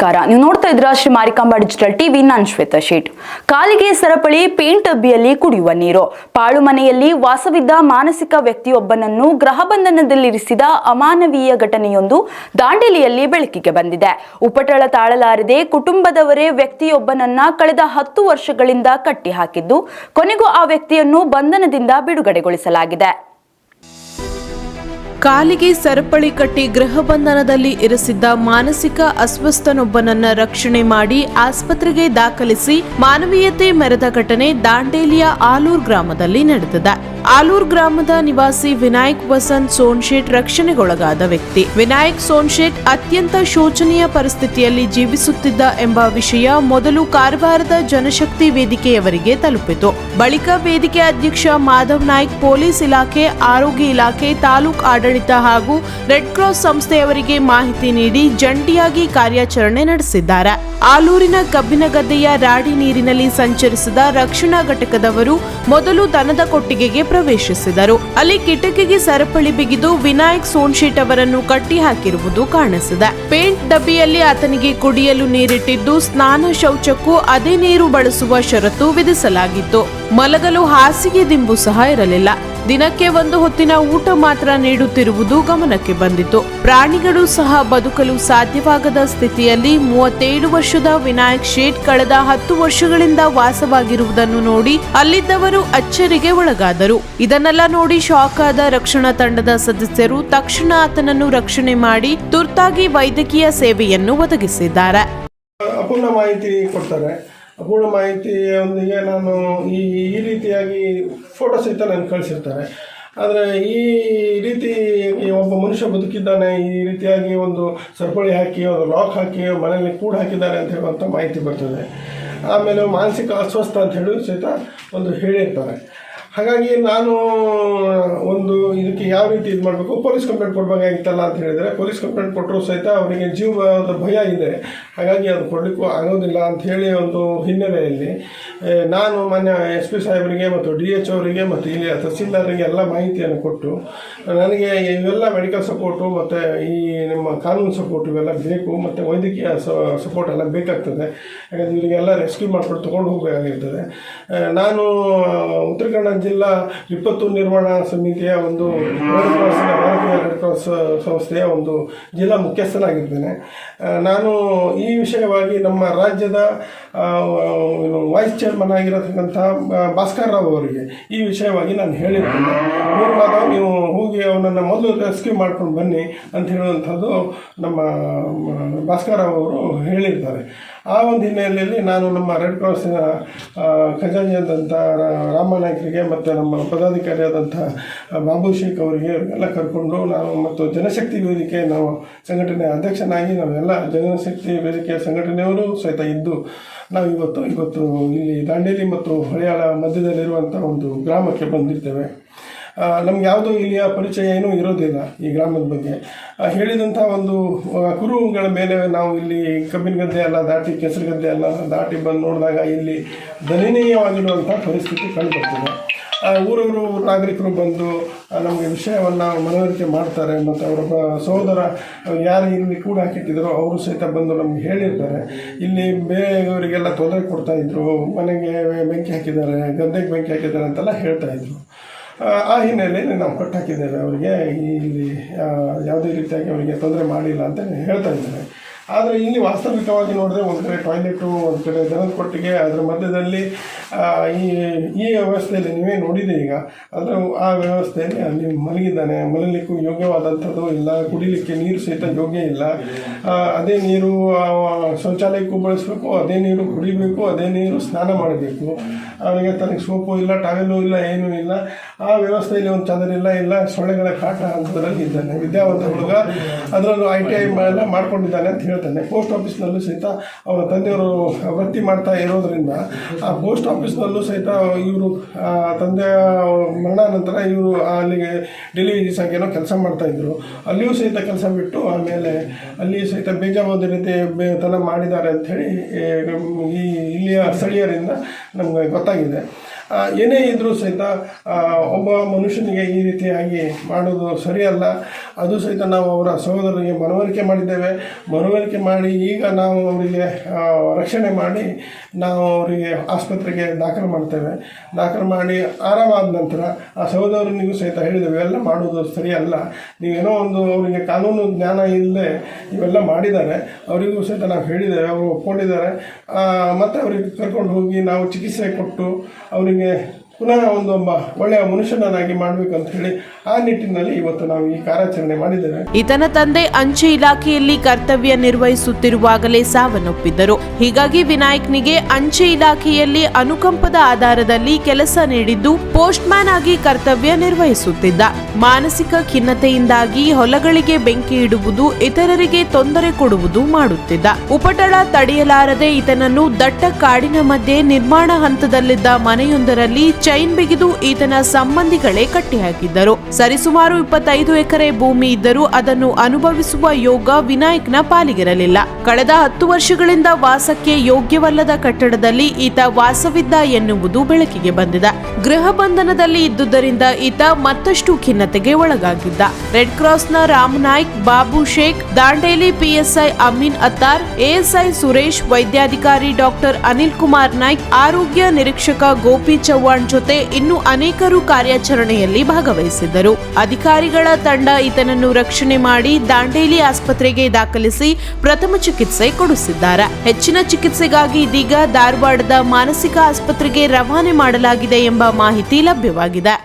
ನಮಸ್ಕಾರ. ನೀವು ನೋಡ್ತಾ ಇದ್ರ ಶ್ರೀ ಮಾರಿಕಾಂಬಾ ಡಿಜಿಟಲ್ ಟಿವಿ. ನಾನ್ ಶ್ವೇತಾ ಶೇಟ್. ಕಾಲಿಗೆ ಸರಪಳಿ, ಪೇಂಟ್ ಅಬ್ಬಿಯಲ್ಲಿ ಕುಡಿಯುವ ನೀರು. ಪಾಳು ಮನೆಯಲ್ಲಿ ವಾಸವಿದ್ದ ಮಾನಸಿಕ ವ್ಯಕ್ತಿಯೊಬ್ಬನನ್ನು ಗೃಹ ಬಂಧನದಲ್ಲಿರಿಸಿದ ಅಮಾನವೀಯ ಘಟನೆಯೊಂದು ದಾಂಡೇಲಿಯಲ್ಲಿ ಬೆಳಕಿಗೆ ಬಂದಿದೆ. ಉಪಟಳ ತಾಳಲಾರದೆ ಕುಟುಂಬದವರೇ ವ್ಯಕ್ತಿಯೊಬ್ಬನನ್ನ ಕಳೆದ ಹತ್ತು ವರ್ಷಗಳಿಂದ ಕಟ್ಟಿಹಾಕಿದ್ದು, ಕೊನೆಗೂ ಆ ವ್ಯಕ್ತಿಯನ್ನು ಬಂಧನದಿಂದ ಬಿಡುಗಡೆಗೊಳಿಸಲಾಗಿದೆ. ಕಾಲಿಗೆ ಸರಪಳಿ ಕಟ್ಟಿ ಗೃಹ ಬಂಧನದಲ್ಲಿ ಇರಿಸಿದ್ದ ಮಾನಸಿಕ ಅಸ್ವಸ್ಥನೊಬ್ಬನನ್ನ ರಕ್ಷಣೆ ಮಾಡಿ ಆಸ್ಪತ್ರೆಗೆ ದಾಖಲಿಸಿ ಮಾನವೀಯತೆ ಮೆರೆದ ಘಟನೆ ದಾಂಡೇಲಿಯ ಆಲೂರ್ ಗ್ರಾಮದಲ್ಲಿ ನಡೆದಿದೆ. ಆಲೂರ್ ಗ್ರಾಮದ ನಿವಾಸಿ ವಿನಾಯಕ್ ವಸಂತ್ ಸೋನ್ಶೇಟ್ ರಕ್ಷಣೆಗೊಳಗಾದ ವ್ಯಕ್ತಿ. ವಿನಾಯಕ್ ಸೋನ್ಶೇಟ್ ಅತ್ಯಂತ ಶೋಚನೀಯ ಪರಿಸ್ಥಿತಿಯಲ್ಲಿ ಜೀವಿಸುತ್ತಿದ್ದ ಎಂಬ ವಿಷಯ ಮೊದಲು ಕಾರವಾರದ ಜನಶಕ್ತಿ ವೇದಿಕೆಯವರಿಗೆ ತಲುಪಿತು. ಬಳಿಕ ವೇದಿಕೆ ಅಧ್ಯಕ್ಷ ಮಾಧವ್ ನಾಯ್ಕ್ ಪೊಲೀಸ್ ಇಲಾಖೆ, ಆರೋಗ್ಯ ಇಲಾಖೆ, ತಾಲೂಕು ಆಡಳಿತ ಹಾಗೂ ರೆಡ್ ಕ್ರಾಸ್ ಸಂಸ್ಥೆಯವರಿಗೆ ಮಾಹಿತಿ ನೀಡಿ ಜಂಟಿಯಾಗಿ ಕಾರ್ಯಾಚರಣೆ ನಡೆಸಿದ್ದಾರೆ. ಆಲೂರಿನ ಕಬ್ಬಿನ ಗದ್ದೆಯ ರಾಡಿ ನೀರಿನಲ್ಲಿ ಸಂಚರಿಸಿದ ರಕ್ಷಣಾ ಘಟಕದವರು ಮೊದಲು ದನದ ಕೊಟ್ಟಿಗೆಗೆ ಪ್ರವೇಶಿಸಿದರು. ಅಲ್ಲಿ ಕಿಟಕಿಗೆ ಸರಪಳಿ ಬಿಗಿದು ವಿನಾಯಕ್ ಸೋನ್ಶೀಟ್ ಅವರನ್ನು ಕಟ್ಟಿ ಹಾಕಿರುವುದು ಕಾಣಿಸಿದೆ. ಪೇಂಟ್ ಡಬ್ಬಿಯಲ್ಲಿ ಆತನಿಗೆ ಕುಡಿಯಲು ನೀರಿಟ್ಟಿದ್ದು ಸ್ನಾನ ಶೌಚಕ್ಕೂ ಅದೇ ನೀರು ಬಳಸುವ ಷರತ್ತು ವಿಧಿಸಲಾಗಿತ್ತು. ಮಲಗಲು ಹಾಸಿಗೆ ದಿಂಬು ಸಹ ಇರಲಿಲ್ಲ. ದಿನಕ್ಕೆ ಒಂದು ಹೊತ್ತಿನ ಊಟ ಮಾತ್ರ ನೀಡುತ್ತಿರುವುದು ಗಮನಕ್ಕೆ ಬಂದಿತು. ಪ್ರಾಣಿಗಳು ಸಹ ಬದುಕಲು ಸಾಧ್ಯವಾಗದ ಸ್ಥಿತಿಯಲ್ಲಿ ಮೂವತ್ತೇಳು ವರ್ಷದ ವಿನಾಯಕ್ ಶೇಟ್ ಕಳೆದ ಹತ್ತು ವರ್ಷಗಳಿಂದ ವಾಸವಾಗಿರುವುದನ್ನು ನೋಡಿ ಅಲ್ಲಿದ್ದವರು ಅಚ್ಚರಿಗೆ ಒಳಗಾದರು. ಇದನ್ನೆಲ್ಲ ನೋಡಿ ಶಾಕ್ ಆದ ರಕ್ಷಣಾ ತಂಡದ ಸದಸ್ಯರು ತಕ್ಷಣ ಆತನನ್ನು ರಕ್ಷಣೆ ಮಾಡಿ ತುರ್ತಾಗಿ ವೈದ್ಯಕೀಯ ಸೇವೆಯನ್ನು ಒದಗಿಸಿದ್ದಾರೆ. ಅಪೂರ್ಣ ಮಾಹಿತಿಯೊಂದಿಗೆ ನಾನು ಈ ಈ ರೀತಿಯಾಗಿ ಫೋಟೋ ಸಹಿತ ನನಗೆ ಕಳಿಸಿರ್ತಾರೆ. ಆದರೆ ಈ ರೀತಿ ಒಬ್ಬ ಮನುಷ್ಯ ಬದುಕಿದ್ದಾನೆ, ಈ ರೀತಿಯಾಗಿ ಒಂದು ಸರಪಳಿ ಹಾಕಿ, ಒಂದು ಲಾಕ್ ಹಾಕಿ, ಮನೆಯಲ್ಲಿ ಕೂಡ ಹಾಕಿದ್ದಾರೆ ಅಂತ ಹೇಳುವಂಥ ಮಾಹಿತಿ ಬರ್ತದೆ. ಆಮೇಲೆ ಮಾನಸಿಕ ಅಸ್ವಸ್ಥ ಅಂತ ಹೇಳಿ ಸಹಿತ ಒಂದು ಹೇಳಿರ್ತಾರೆ. ಹಾಗಾಗಿ ನಾನು ಒಂದು ಇದಕ್ಕೆ ಯಾವ ರೀತಿ ಇದು ಮಾಡಬೇಕು? ಪೊಲೀಸ್ ಕಂಪ್ಲೇಂಟ್ ಕೊಡ್ಬೇಕಾಗಿತ್ತಲ್ಲ ಅಂತ ಹೇಳಿದರೆ, ಪೊಲೀಸ್ ಕಂಪ್ಲೇಂಟ್ ಕೊಟ್ಟರು ಸಹಿತ ಅವರಿಗೆ ಜೀವದ ಭಯ ಇದೆ. ಹಾಗಾಗಿ ಅದು ಕೊಡಲಿಕ್ಕೂ ಆಗೋದಿಲ್ಲ ಅಂತ ಹೇಳಿ ಒಂದು ಹಿನ್ನೆಲೆಯಲ್ಲಿ ನಾನು ಮಾನ್ಯ ಎಸ್ ಪಿ ಸಾಹೇಬರಿಗೆ ಮತ್ತು ಡಿ ಎಚ್ ಅವರಿಗೆ ಮತ್ತು ಇಲ್ಲಿ ತಹಸೀಲ್ದಾರರಿಗೆ ಎಲ್ಲ ಮಾಹಿತಿಯನ್ನು ಕೊಟ್ಟು, ನನಗೆ ಇವೆಲ್ಲ ಮೆಡಿಕಲ್ ಸಪೋರ್ಟು ಮತ್ತು ಈ ನಿಮ್ಮ ಕಾನೂನು ಸಪೋರ್ಟ್ ಇವೆಲ್ಲ ಬೇಕು, ಮತ್ತು ವೈದ್ಯಕೀಯ ಸಪೋರ್ಟ್ ಎಲ್ಲ ಬೇಕಾಗ್ತದೆ. ಯಾಕಂದರೆ ಇವರಿಗೆಲ್ಲ ರೆಸ್ಕ್ಯೂ ಮಾಡ್ಕೊಂಡು ತೊಗೊಂಡು ಹೋಗಬೇಕಾಗಿರ್ತದೆ. ನಾನು ಉತ್ತರ ಕನ್ನಡ ಜಿಲ್ಲಾ ವಿಪತ್ತು ನಿರ್ವಹಣಾ ಸಮಿತಿಯ ಒಂದು ರೆಡ್ ಕ್ರಾಸ್ ಭಾರತೀಯ ರೆಡ್ ಕ್ರಾಸ್ ಸಂಸ್ಥೆಯ ಒಂದು ಜಿಲ್ಲಾ ಮುಖ್ಯಸ್ಥನಾಗಿದ್ದೇನೆ. ನಾನು ಈ ವಿಷಯವಾಗಿ ನಮ್ಮ ರಾಜ್ಯದ ವೈಸ್ ಚೇರ್ಮನ್ ಆಗಿರತಕ್ಕಂಥ ಭಾಸ್ಕರ್ ರಾವ್ ಅವರಿಗೆ ಈ ವಿಷಯವಾಗಿ ನಾನು ಹೇಳಿರ್ತೇನೆ ನೀವು ನೀವು ಹೋಗಿ ಅವನನ್ನು ಮೊದಲು ರೆಸ್ಕ್ಯೂ ಮಾಡ್ಕೊಂಡು ಬನ್ನಿ ಅಂತ ಹೇಳುವಂಥದ್ದು ನಮ್ಮ ಭಾಸ್ಕರ್ ರಾವ್ ಅವರು ಹೇಳಿರ್ತಾರೆ ಆ ಒಂದು ಹಿನ್ನೆಲೆಯಲ್ಲಿ ನಾನು ನಮ್ಮ ರೆಡ್ ಕ್ರಾಸಿನ ಖಜಾನಿಯಾದಂಥ ರಾಮನಾಯ್ಕರಿಗೆ ಮತ್ತು ನಮ್ಮ ಪದಾಧಿಕಾರಿಯಾದಂಥ ಬಾಬು ಶೇಖ್ ಅವರಿಗೆ ಎಲ್ಲ ಕರ್ಕೊಂಡು ನಾವು ಮತ್ತು ಜನಶಕ್ತಿ ವೇದಿಕೆ, ನಾವು ಸಂಘಟನೆ ಅಧ್ಯಕ್ಷನಾಗಿ ನಾವೆಲ್ಲ ಜನಶಕ್ತಿ ವೇದಿಕೆಯ ಸಂಘಟನೆಯವರು ಸಹಿತ ಇದ್ದು, ನಾವು ಇವತ್ತು ಇವತ್ತು ಇಲ್ಲಿ ದಾಂಡೇಲಿ ಮತ್ತು ಹೊಳೆಯಾಳ ಮಧ್ಯದಲ್ಲಿರುವಂಥ ಒಂದು ಗ್ರಾಮಕ್ಕೆ ಬಂದಿರ್ತೇವೆ. ನಮ್ಗೆ ಯಾವುದೂ ಇಲ್ಲಿಯ ಪರಿಚಯ ಏನೂ ಇರೋದಿಲ್ಲ ಈ ಗ್ರಾಮದ ಬಗ್ಗೆ. ಹೇಳಿದಂಥ ಒಂದು ಕುರುಗಳ ಮೇಲೆ ನಾವು ಇಲ್ಲಿ ಕಬ್ಬಿನ ಗದ್ದೆ ಎಲ್ಲ ದಾಟಿ ಕೆಸರು ಗದ್ದೆ ಎಲ್ಲ ದಾಟಿ ಬಂದು ನೋಡಿದಾಗ ಇಲ್ಲಿ ದಯನೀಯವಾಗಿರುವಂಥ ಪರಿಸ್ಥಿತಿ ಕಂಡುಬರ್ತದೆ. ಊರವರು ನಾಗರಿಕರು ಬಂದು ನಮಗೆ ವಿಷಯವನ್ನು ಮನವರಿಕೆ ಮಾಡ್ತಾರೆ ಮತ್ತು ಅವರ ಸಹೋದರ ಯಾರು ಇಲ್ಲಿ ಕೂಡ ಹಾಕಿಟ್ಟಿದ್ರು ಅವರು ಸಹಿತ ಬಂದು ನಮ್ಗೆ ಹೇಳಿರ್ತಾರೆ. ಇಲ್ಲಿ ಬೇರೆಯವರಿಗೆಲ್ಲ ತೊಂದರೆ ಕೊಡ್ತಾ ಇದ್ರು, ಮನೆಗೆ ಬೆಂಕಿ ಹಾಕಿದ್ದಾರೆ, ಗದ್ದೆಗೆ ಬೆಂಕಿ ಹಾಕಿದ್ದಾರೆ ಅಂತೆಲ್ಲ ಹೇಳ್ತಾ ಇದ್ರು. ಆ, ಹಿನ್ನೆಲೆಯಲ್ಲಿ ನಾವು ಕಟ್ಟಾಕಿದ್ದೇವೆ. ಅವರಿಗೆ ಇಲ್ಲಿ ಯಾವುದೇ ರೀತಿಯಾಗಿ ಅವರಿಗೆ ತೊಂದರೆ ಮಾಡಿಲ್ಲ ಅಂತ ಹೇಳ್ತಾ ಇದ್ದಾರೆ. ಆದರೆ ಇಲ್ಲಿ ವಾಸ್ತವಿಕವಾಗಿ ನೋಡಿದ್ರೆ ಒಂದು ಕಡೆ ಟಾಯ್ಲೆಟು ಒಂದು ಕಡೆ ದನದ ಕೊಟ್ಟಿಗೆ ಅದರ ಮಧ್ಯದಲ್ಲಿ ಈ ಈ ವ್ಯವಸ್ಥೆಯಲ್ಲಿ ನೀವೇ ನೋಡಿದೆ ಈಗ. ಅದರ ಆ ವ್ಯವಸ್ಥೆಯಲ್ಲಿ ಅಲ್ಲಿ ಮಲಗಿದ್ದಾನೆ. ಮಲಗಲಿಕ್ಕೂ ಯೋಗ್ಯವಾದಂಥದ್ದು ಇಲ್ಲ. ಕುಡಿಲಿಕ್ಕೆ ನೀರು ಸಹಿತ ಯೋಗ್ಯ ಇಲ್ಲ. ಅದೇ ನೀರು ಶೌಚಾಲಯಕ್ಕೂ ಬಳಸಬೇಕು ಅದೇ ನೀರು ಕುಡಿಬೇಕು ಅದೇ ನೀರು ಸ್ನಾನ ಮಾಡಬೇಕು. ಅವನಿಗೆ ತನಗೆ ಸೋಪು ಇಲ್ಲ ಟವೆಲ್ಲೂ ಇಲ್ಲ, ಏನೂ ಇಲ್ಲ. ಆ ವ್ಯವಸ್ಥೆಯಲ್ಲಿ ಒಂದು ಚದರಿಲ್ಲ ಇಲ್ಲ ಇಲ್ಲ, ಸೊಳ್ಳೆಗಳ ಕಾಟ ಅಂತದ್ರಲ್ಲಿ ಇದ್ದಾನೆ. ವಿದ್ಯಾವಂತ ಹುಡುಗ ಅದರಲ್ಲೂ ಐ ಟಿ ಐ ಎಲ್ಲ ಮಾಡ್ಕೊಂಡಿದ್ದಾನೆ ಅಂತ ಹೇಳ್ತಾನೆ. ಪೋಸ್ಟ್ ಆಫೀಸ್ನಲ್ಲೂ ಸಹಿತ ಅವರ ತಂದೆಯವರು ವೃತ್ತಿ ಮಾಡ್ತಾ ಇರೋದರಿಂದ ಆ ಪೋಸ್ಟ್ ಆಫೀಸ್ನಲ್ಲೂ ಸಹಿತ ಇವರು ತಂದೆಯ ಮರಣಾನಂತರ ಇವರು ಅಲ್ಲಿಗೆ ಡೆಲಿವರಿ ಸಂಖ್ಯೆನೋ ಕೆಲಸ ಮಾಡ್ತಾಯಿದ್ರು ಅಲ್ಲಿಯೂ ಸಹಿತ ಕೆಲಸ ಬಿಟ್ಟು ಆಮೇಲೆ ಅಲ್ಲಿ ಸಹಿತ ಬೇಜಾಬಾದ ರೀತಿ ತನ ಮಾಡಿದ್ದಾರೆ ಅಂಥೇಳಿ ಈ ಇಲ್ಲಿಯ ಸ್ಥಳೀಯರಿಂದ ನಮಗೆ ಗೊತ್ತಾಗಿದೆ ಆ, ಏನೇ ಇದ್ರೂ ಸಹಿತ ಒಬ್ಬ ಮನುಷ್ಯನಿಗೆ ಈ ರೀತಿಯಾಗಿ ಮಾಡೋದು ಸರಿಯಲ್ಲ. ಅದು ಸಹಿತ ನಾವು ಅವರ ಸಹೋದರರಿಗೆ ಮನವರಿಕೆ ಮಾಡಿದ್ದೇವೆ. ಮನವರಿಕೆ ಮಾಡಿ ಈಗ ನಾವು ಅವರಿಗೆ ರಕ್ಷಣೆ ಮಾಡಿ ನಾವು ಅವರಿಗೆ ಆಸ್ಪತ್ರೆಗೆ ದಾಖಲು ಮಾಡ್ತೇವೆ. ದಾಖಲು ಮಾಡಿ ಆರಾಮಾದ ನಂತರ ಆ ಸಹೋದರನಿಗೂ ಸಹಿತ ಹೇಳಿದ್ದೇವೆ, ಇವೆಲ್ಲ ಮಾಡೋದು ಸರಿಯಲ್ಲ. ನೀವೇನೋ ಒಂದು ಅವರಿಗೆ ಕಾನೂನು ಜ್ಞಾನ ಇಲ್ಲದೆ ಇವೆಲ್ಲ ಮಾಡಿದ್ದಾರೆ. ಅವರಿಗೂ ಸಹಿತ ನಾವು ಹೇಳಿದ್ದೇವೆ, ಅವರು ಒಪ್ಕೊಂಡಿದ್ದಾರೆ. ಮತ್ತೆ ಅವರಿಗೆ ಕರ್ಕೊಂಡು ಹೋಗಿ ನಾವು ಚಿಕಿತ್ಸೆ ಕೊಟ್ಟು ಅವರಿಗೆ 因。ಪುನಃ ಒಂದು ಒಳ್ಳೆಯ ಮನುಷ್ಯನನ್ನಾಗಿ ಮಾಡಬೇಕು ಅಂತ ಹೇಳಿ ಆ ನಿಟ್ಟಿನಲ್ಲಿ ಇವತ್ತು ನಾವು ಈ ಕಾರ್ಯಾಚರಣೆ ಮಾಡಿದ್ದೇವೆ. ಈತನ ತಂದೆ ಅಂಚೆ ಇಲಾಖೆಯಲ್ಲಿ ಕರ್ತವ್ಯ ನಿರ್ವಹಿಸುತ್ತಿರುವಾಗಲೇ ಸಾವನ್ನಪ್ಪಿದ್ದರು. ಹೀಗಾಗಿ ವಿನಾಯಕ್ನಿಗೆ ಅಂಚೆ ಇಲಾಖೆಯಲ್ಲಿ ಅನುಕಂಪದ ಆಧಾರದಲ್ಲಿ ಕೆಲಸ ನೀಡಿದ್ದು ಪೋಸ್ಟ್ ಮ್ಯಾನ್ ಆಗಿ ಕರ್ತವ್ಯ ನಿರ್ವಹಿಸುತ್ತಿದ್ದ. ಮಾನಸಿಕ ಖಿನ್ನತೆಯಿಂದಾಗಿ ಹೊಲಗಳಿಗೆ ಬೆಂಕಿ ಇಡುವುದು, ಇತರರಿಗೆ ತೊಂದರೆ ಕೊಡುವುದು ಮಾಡುತ್ತಿದ್ದ. ಉಪಟಳ ತಡೆಯಲಾರದೆ ಈತನನ್ನು ದಟ್ಟ ಕಾಡಿನ ಮಧ್ಯೆ ನಿರ್ಮಾಣ ಹಂತದಲ್ಲಿದ್ದ ಮನೆಯೊಂದರಲ್ಲಿ ಚೈನ್ ಬಿಗಿದು ಈತನ ಸಂಬಂಧಿಗಳೇ ಕಟ್ಟಿಹಾಕಿದ್ದರು. ಸರಿಸುಮಾರು ಇಪ್ಪತ್ತೈದು ಎಕರೆ ಭೂಮಿ ಇದ್ದರೂ ಅದನ್ನು ಅನುಭವಿಸುವ ಯೋಗ ವಿನಾಯಕ್ನ ಪಾಲಿಗಿರಲಿಲ್ಲ. ಕಳೆದ ಹತ್ತು ವರ್ಷಗಳಿಂದ ವಾಸಕ್ಕೆ ಯೋಗ್ಯವಲ್ಲದ ಕಟ್ಟಡದಲ್ಲಿ ಈತ ವಾಸವಿದ್ದ ಎನ್ನುವುದು ಬೆಳಕಿಗೆ ಬಂದಿದೆ. ಗೃಹ ಬಂಧನದಲ್ಲಿ ಇದ್ದುದರಿಂದ ಈತ ಮತ್ತಷ್ಟು ಖಿನ್ನತೆಗೆ ಒಳಗಾಗಿದ್ದ. ರೆಡ್ ಕ್ರಾಸ್ನ ರಾಮ್ ನಾಯ್ಕ್, ಬಾಬು ಶೇಖ್, ದಾಂಡೇಲಿ ಪಿಎಸ್ಐ ಅಮೀನ್ ಅತ್ತಾರ್, ಎಎಸ್ಐ ಸುರೇಶ್, ವೈದ್ಯಾಧಿಕಾರಿ ಡಾಕ್ಟರ್ ಅನಿಲ್ ಕುಮಾರ್ ನಾಯ್ಕ್, ಆರೋಗ್ಯ ನಿರೀಕ್ಷಕ ಗೋಪಿ ಚವ್ಹಾಣ್ ಜೊತೆ ಇನ್ನು ಅನೇಕರು ಕಾರ್ಯಾಚರಣೆಯಲ್ಲಿ ಭಾಗವಹಿಸಿದ್ದರು. ಅಧಿಕಾರಿಗಳ ತಂಡ ಈತನನ್ನು ರಕ್ಷಣೆ ಮಾಡಿ ದಾಂಡೇಲಿ ಆಸ್ಪತ್ರೆಗೆ ದಾಖಲಿಸಿ ಪ್ರಥಮ ಚಿಕಿತ್ಸೆ ಕೊಡಿಸಿದ್ದಾರೆ. ಹೆಚ್ಚಿನ ಚಿಕಿತ್ಸೆಗಾಗಿ ಇದೀಗ ಧಾರವಾಡದ ಮಾನಸಿಕ ಆಸ್ಪತ್ರೆಗೆ ರವಾನೆ ಮಾಡಲಾಗಿದೆ ಎಂಬ ಮಾಹಿತಿ ಲಭ್ಯವಾಗಿದೆ.